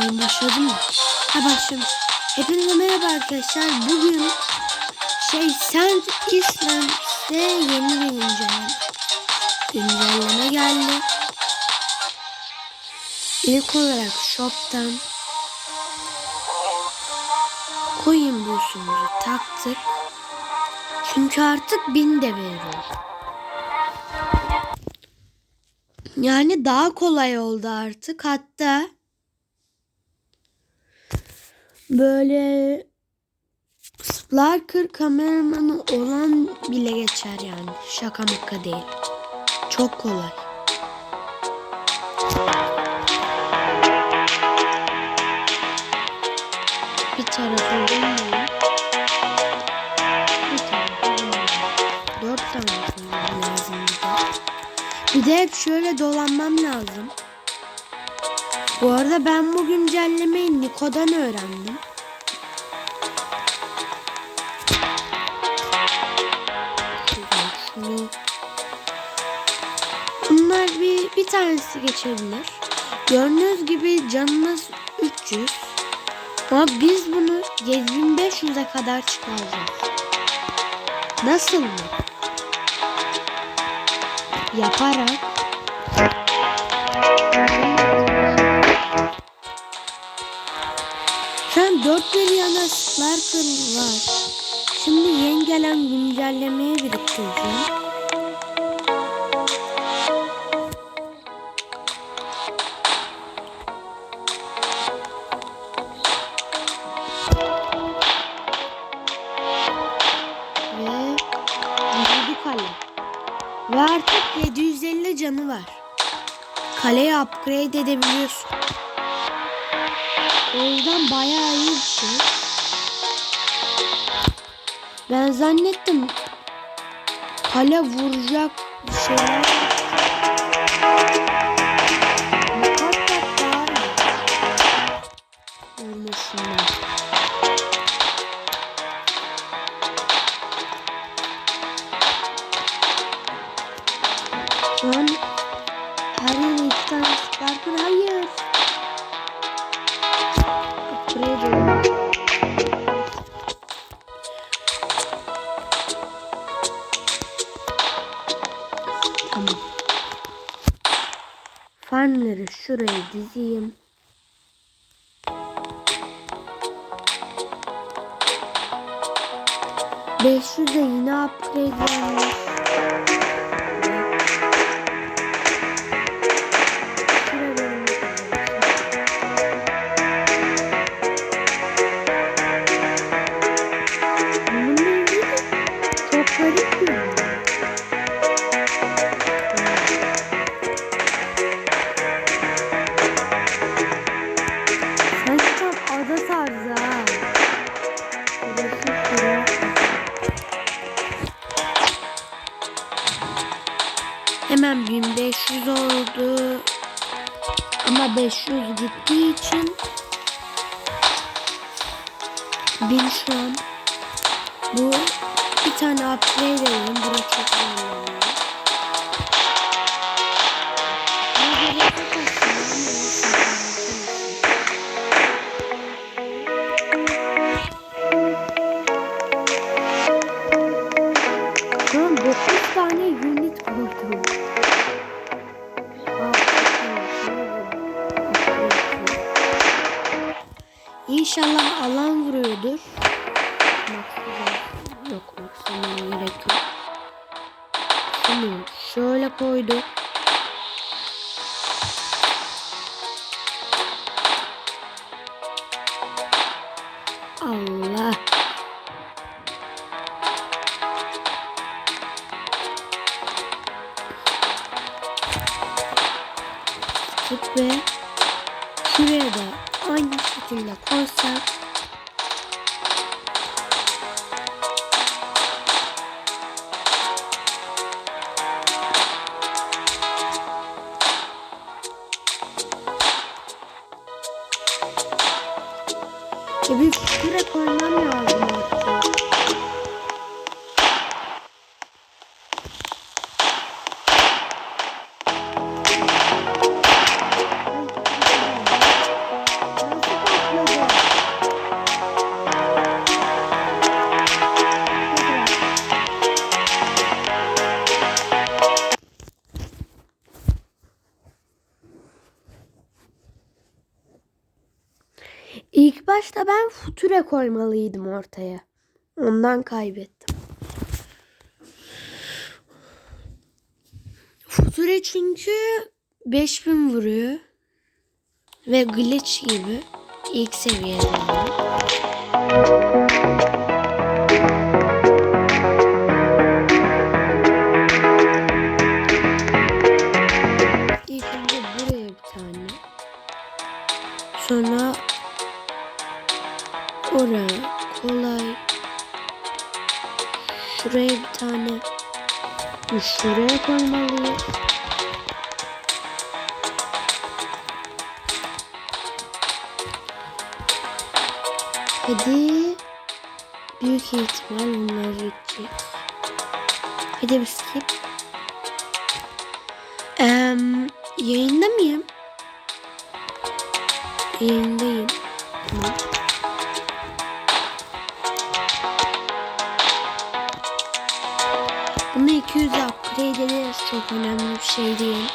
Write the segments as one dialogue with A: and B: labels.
A: Oyun başladı mı? Ha başlamış. Hepinize merhaba arkadaşlar. Bugün şey Saint Islands'te yeni bir güncelleme. Güncelleme geldi. İlk olarak shop'tan coin boost'umuzu taktık. Çünkü artık bin de veriyor. Yani daha kolay oldu artık. Hatta böyle Sparker kameramanı olan bile geçer yani. Şaka maka değil. Çok kolay. Bir tarafa vurmayayım. Bir tarafa vurmayayım. Dört tane lazım bir de. Bir de hep şöyle dolanmam lazım. Bu arada ben bu güncellemeyi Niko'dan öğrendim. Şunu. Bunlar bir, bir tanesi geçebilir. Gördüğünüz gibi canımız 300. Ama biz bunu 7500'e kadar çıkaracağız. Nasıl mı? Yaparak an 4 milyona Sparkle var. Şimdi yeni gelen güncellemeye biriktireceğim. Ve vücudu kale. Ve artık 750 canı var. Kaleyi upgrade edebiliyorsun. O yüzden bayağı iyi bir şey. Ben zannettim kale vuracak bir şeyler. Farmları şuraya dizeyim. Beş yüze yine upgrade gelmiş. Ama 500 gittiği için 1000 şu an. Bu bir tane upgrade edelim. Burası çok önemli. Ama İnşallah. Alan E bir şuraya koymam future koymalıydım ortaya. Ondan kaybettim. Future çünkü 5000 vuruyor. Ve glitch gibi ilk seviyede. Oraya kolay. Şuraya bir tane. Şuraya koymalıyız. Hadi. Büyük ihtimal onlar gidecek. Hadi bir skip. Eee, yayında mıyım? Yayındayım. Tamam. 200 upgrade ederiz. Çok önemli bir şey değil.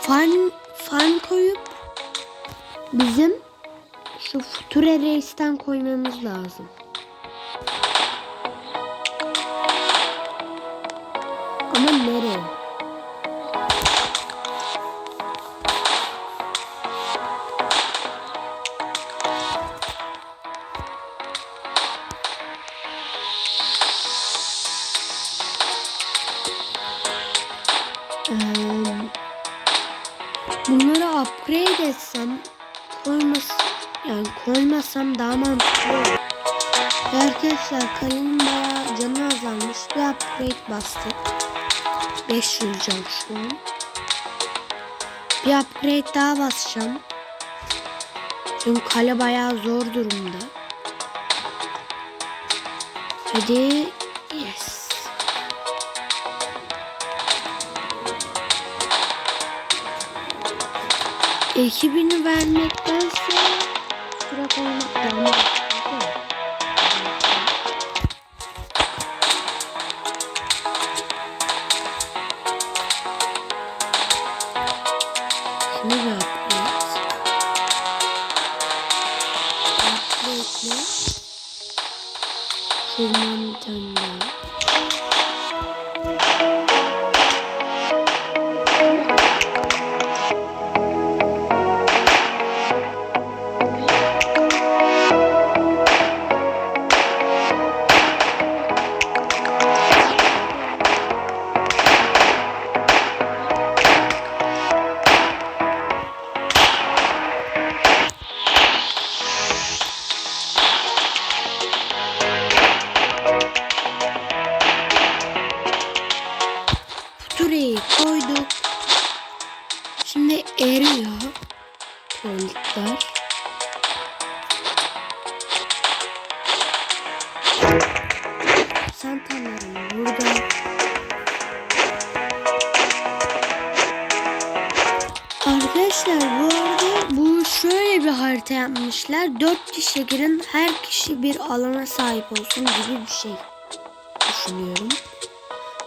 A: Farm, farm koyup bizim şu Future Race'ten koymamız lazım. Ama nereye? Bunları upgrade etsem koymas yani koymasam daha mantıklı olur. Ve Arkadaşlar kalemin bayağı canı azalmış. Bir upgrade bastık. 500 can şu an. Bir upgrade daha basacağım. Çünkü kale bayağı zor durumda. Hadi. Yes. Ekibini vermektense sıra koymak daha mantıklı. Şunu da yapıyoruz. Bir Şimdi eriyor. Tuvaletler. Santalarım burada. Arkadaşlar bu arada bu şöyle bir harita yapmışlar. 4 kişi girin her kişi bir alana sahip olsun gibi bir şey düşünüyorum.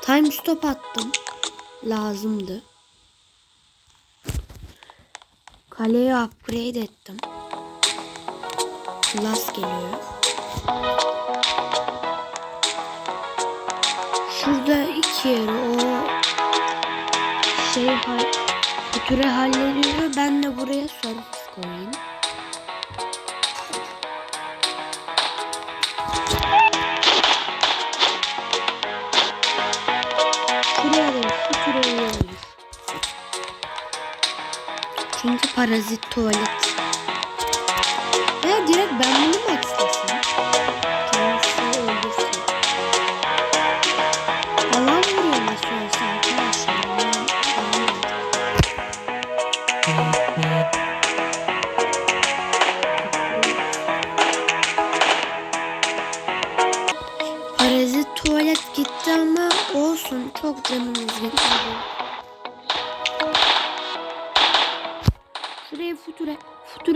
A: Time stop attım. Lazımdı. Kaleyi upgrade ettim. Plus geliyor. Şurada iki yeri o şey hal Future hallediyor. Ben de buraya service koyayım. Çünkü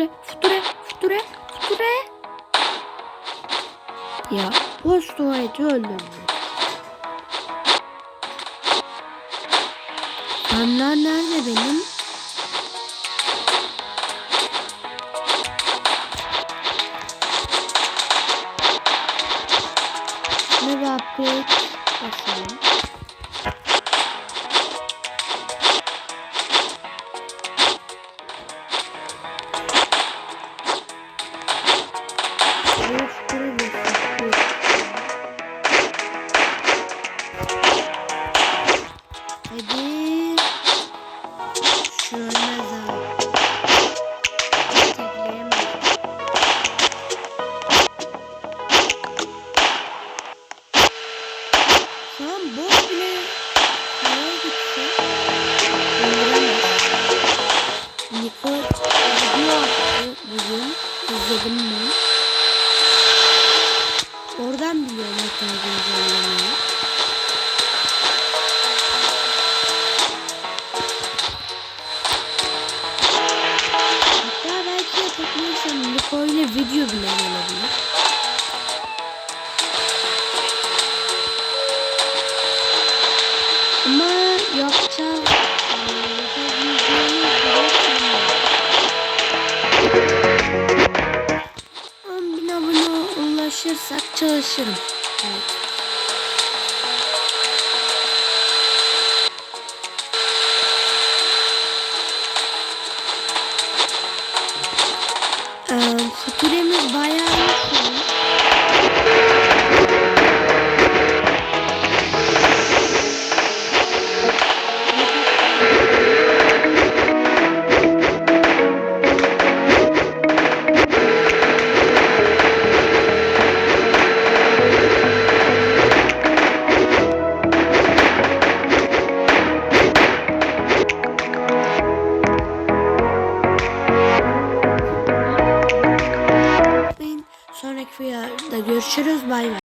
A: Future, future, future. Ya boş tuvaleti öldürdü. Fanlar nerede benim? Ne upgrade? çalışırsak çalışırım. Evet. Ee, süremiz bayağı